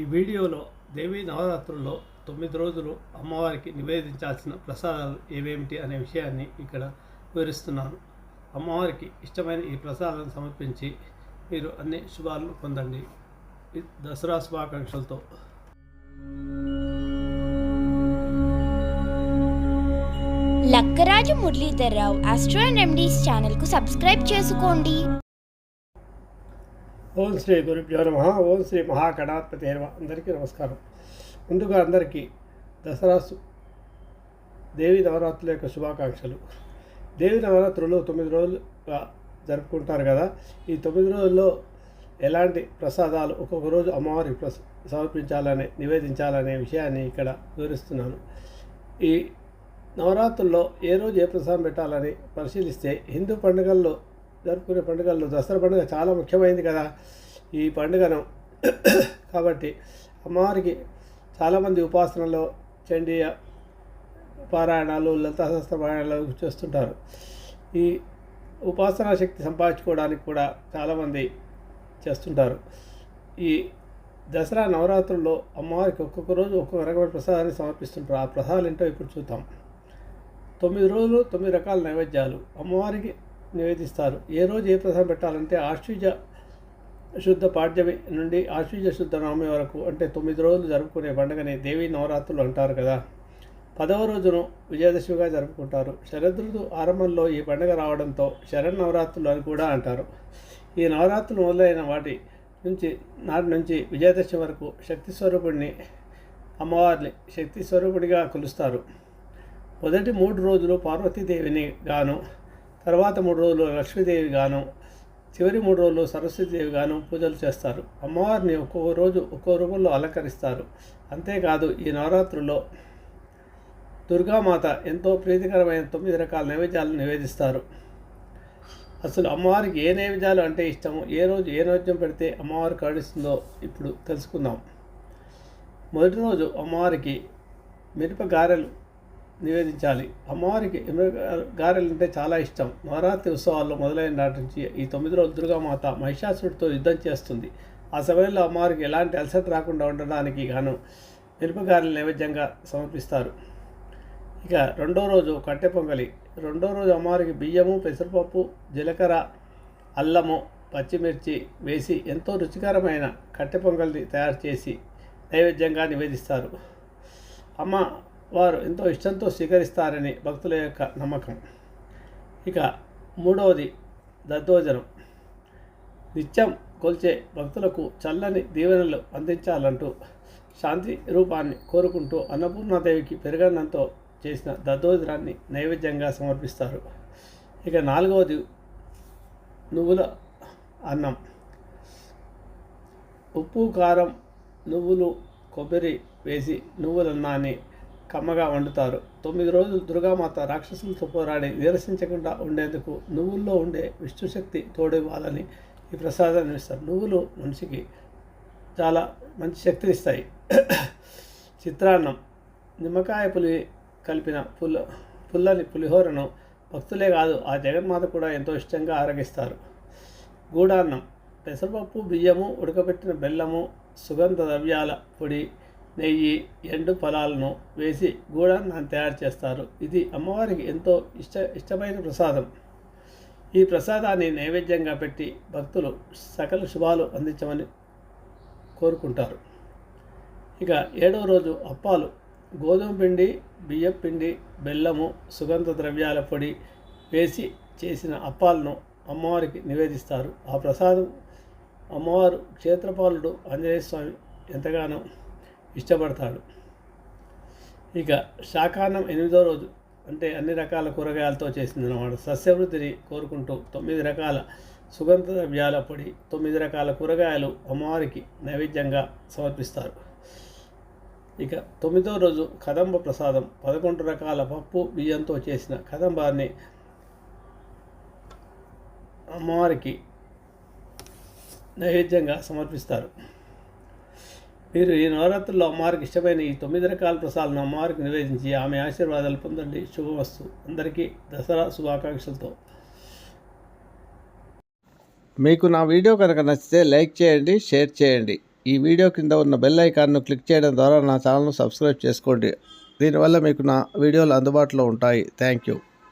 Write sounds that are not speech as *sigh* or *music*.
ఈ వీడియోలో దేవీ నవరాత్రుల్లో తొమ్మిది రోజులు అమ్మవారికి నివేదించాల్సిన ప్రసాదాలు ఏవేమిటి అనే విషయాన్ని ఇక్కడ వివరిస్తున్నాను. అమ్మవారికి ఇష్టమైన ఈ ప్రసాదాలను సమర్పించి మీరు అన్ని శుభాలను పొందండి. Dasara శుభాకాంక్షలతో. Lakkaraju Muralidhar Rao astro and remedies ఛానల్కు సబ్స్క్రైబ్ చేసుకోండి. ఓం శ్రీ గురుభ్యో నమ. ఓం శ్రీ మహాగణాధిపతి నమ అందరికీ నమస్కారం. ముందుగా అందరికీ దసరా దేవి నవరాత్రుల యొక్క శుభాకాంక్షలు. దేవి నవరాత్రులు తొమ్మిది రోజులుగా జరుపుకుంటారు కదా. ఈ తొమ్మిది రోజుల్లో ఎలాంటి ప్రసాదాలు ఒక్కొక్క రోజు అమ్మవారికి ప్రస సమర్పించాలనే నివేదించాలనే విషయాన్ని ఇక్కడ వివరిస్తున్నాను. ఈ నవరాత్రుల్లో ఏ రోజు ఏ ప్రసాదం పెట్టాలని పరిశీలిస్తే హిందూ పండుగల్లో జరుపుకునే పండుగల్లో దసరా పండుగ చాలా ముఖ్యమైనది కదా. ఈ పండుగను. కాబట్టి అమ్మవారికి చాలామంది ఉపాసనలో చండీయ పారాయణాలు లలితా పారాయణాలు చేస్తుంటారు. ఈ ఉపాసనా శక్తి సంపాదించుకోవడానికి కూడా చాలామంది చేస్తుంటారు. ఈ దసరా నవరాత్రుల్లో అమ్మవారికి ఒక్కొక్క రోజు ఒక్కొక్క రకమైన ప్రసాదాన్ని సమర్పిస్తుంటారు. ఆ ప్రసాదాలు ఏంటో ఇప్పుడు చూద్దాం. తొమ్మిది రోజులు తొమ్మిది రకాల నైవేద్యాలు. అమ్మవారికి నివేదిస్తారు. ఏ రోజు ఏ ప్రసాదం పెట్టాలంటే ఆశ్వీజ శుద్ధ పాడ్యమి నుండి ఆశ్వీజ శుద్ధ నవమి వరకు అంటే తొమ్మిది రోజులు జరుపుకునే పండుగని దేవీ నవరాత్రులు అంటారు కదా. పదవ రోజును విజయదశమిగా జరుపుకుంటారు. శరదృతు ఆరంభంలో ఈ పండుగ రావడంతో శరణ్ నవరాత్రులు అని కూడా అంటారు. ఈ నవరాత్రులు మొదలైన వాటి నుంచి నాటి నుంచి విజయదశమి వరకు శక్తి స్వరూపుడిని అమ్మవారిని శక్తి స్వరూపుడిగా కొలుస్తారు. మొదటి మూడు రోజులు పార్వతీదేవిని గాను తర్వాత మూడు రోజులు లక్ష్మీదేవి గాను చివరి మూడు రోజులు సరస్వతీదేవి గాను పూజలు చేస్తారు. అమ్మవారిని ఒక్కొక్క రోజు ఒక్కో రూపంలో అలంకరిస్తారు. అంతేకాదు ఈ నవరాత్రుల్లో దుర్గామాత ఎంతో ప్రీతికరమైన తొమ్మిది రకాల నైవేద్యాలను నివేదిస్తారు. అసలు అమ్మవారికి ఏ నైవేద్యాలు అంటే ఇష్టమో? ఏ రోజు ఏ నైవేద్యం పెడితే అమ్మవారు కరుణిస్తుందో ఇప్పుడు తెలుసుకుందాం. మొదటి రోజు అమ్మవారికి మిరప గారెలు నివేదించాలి. అమ్మవారికి మిరప గారెలు అంటే చాలా ఇష్టం. నవరాత్రి ఉత్సవాల్లో మొదలైన నాటి నుంచి ఈ తొమ్మిది రోజులు దుర్గామాత మహిషాసుడితో యుద్ధం చేస్తుంది. ఆ సమయంలో అమ్మవారికి ఎలాంటి అలసట రాకుండా ఉండడానికి గాను మిరపగారెలు నైవేద్యంగా సమర్పిస్తారు. ఇక రెండో రోజు కట్టె పొంగలి. రెండో రోజు అమ్మవారికి బియ్యము పెసరపప్పు జీలకర్ర అల్లము పచ్చిమిర్చి వేసి ఎంతో రుచికరమైన కట్టె పొంగల్ని తయారు చేసి నైవేద్యంగా నివేదిస్తారు. అమ్మ వారు ఎంతో ఇష్టంతో స్వీకరిస్తారని భక్తుల యొక్క నమ్మకం. ఇక మూడవది దద్దోజనం. నిత్యం కొల్చే భక్తులకు చల్లని దీవెనలు అందించాలంటూ శాంతి రూపాన్ని కోరుకుంటూ అన్నపూర్ణాదేవికి పెరుగన్నంతో చేసిన దద్దోజనాన్ని నైవేద్యంగా సమర్పిస్తారు. ఇక నాలుగవది నువ్వుల అన్నం. ఉప్పు కారం నువ్వులు కొబ్బరి వేసి నువ్వుల అన్నాన్ని కమ్మగా వండుతారు. తొమ్మిది రోజులు దుర్గామాత రాక్షసులతో పోరాడి నిరసించకుండా ఉండేందుకు నువ్వుల్లో ఉండే విష్ణుశక్తి తోడివ్వాలని ఈ ప్రసాదాన్ని ఇస్తారు నువ్వులు మనిషికి చాలా మంచి శక్తినిస్తాయి *coughs* చిత్రాన్నం. నిమ్మకాయ పులి కలిపిన పుల్ల పుల్లని పులిహోరను భక్తులే కాదు ఆ జగన్మాత కూడా ఎంతో ఇష్టంగా ఆరగిస్తారు. గూడాన్నం పెసరపప్పు బియ్యము ఉడకబెట్టిన బెల్లము సుగంధ ద్రవ్యాల పొడి నెయ్యి ఎండు ఫలాలను వేసి గూడాన్ని తయారు చేస్తారు. ఇది అమ్మవారికి ఎంతో ఇష్ట ఇష్టమైన ప్రసాదం. ఈ ప్రసాదాన్ని నైవేద్యంగా పెట్టి భక్తులు సకల శుభాలు అందించమని కోరుకుంటారు. ఇక ఏడవ రోజు అప్పాలు. గోధుమ పిండి బియ్యం పిండి బెల్లము సుగంధ ద్రవ్యాల పొడి వేసి చేసిన అప్పాలను అమ్మవారికి నివేదిస్తారు. ఆ ప్రసాదం అమ్మవారు క్షేత్రపాలుడు ఆంజనేయ స్వామి ఎంతగానో ఇష్టపడతాడు. ఇక శాకాన్నం ఎనిమిదో రోజు అంటే అన్ని రకాల కూరగాయలతో చేసింది అన్నమాట సస్యవృద్ధిని కోరుకుంటూ తొమ్మిది రకాల సుగంధ ద్రవ్యాల పొడి తొమ్మిది రకాల కూరగాయలు అమ్మవారికి నైవేద్యంగా సమర్పిస్తారు. ఇక తొమ్మిదో రోజు కదంబ ప్రసాదం పదకొండు రకాల పప్పు బియ్యంతో చేసిన కదంబాన్ని అమ్మవారికి నైవేద్యంగా సమర్పిస్తారు. మీరు ఈ నవరాత్రుల్లో అమ్మవారికి ఇష్టమైన ఈ తొమ్మిది రకాల ప్రసాదాలను అమ్మవారికి నివేదించి ఆమె ఆశీర్వాదాలు పొందండి. శుభవస్తు అందరికీ దసరా శుభాకాంక్షలతో. మీకు నా వీడియో కనుక నచ్చితే లైక్ చేయండి షేర్ చేయండి. ఈ వీడియో కింద ఉన్న బెల్ ఐకాన్ను క్లిక్ చేయడం ద్వారా నా ఛానల్ను సబ్స్క్రైబ్ చేసుకోండి. దీనివల్ల మీకు నా వీడియోలు అందుబాటులో ఉంటాయి. Thank you.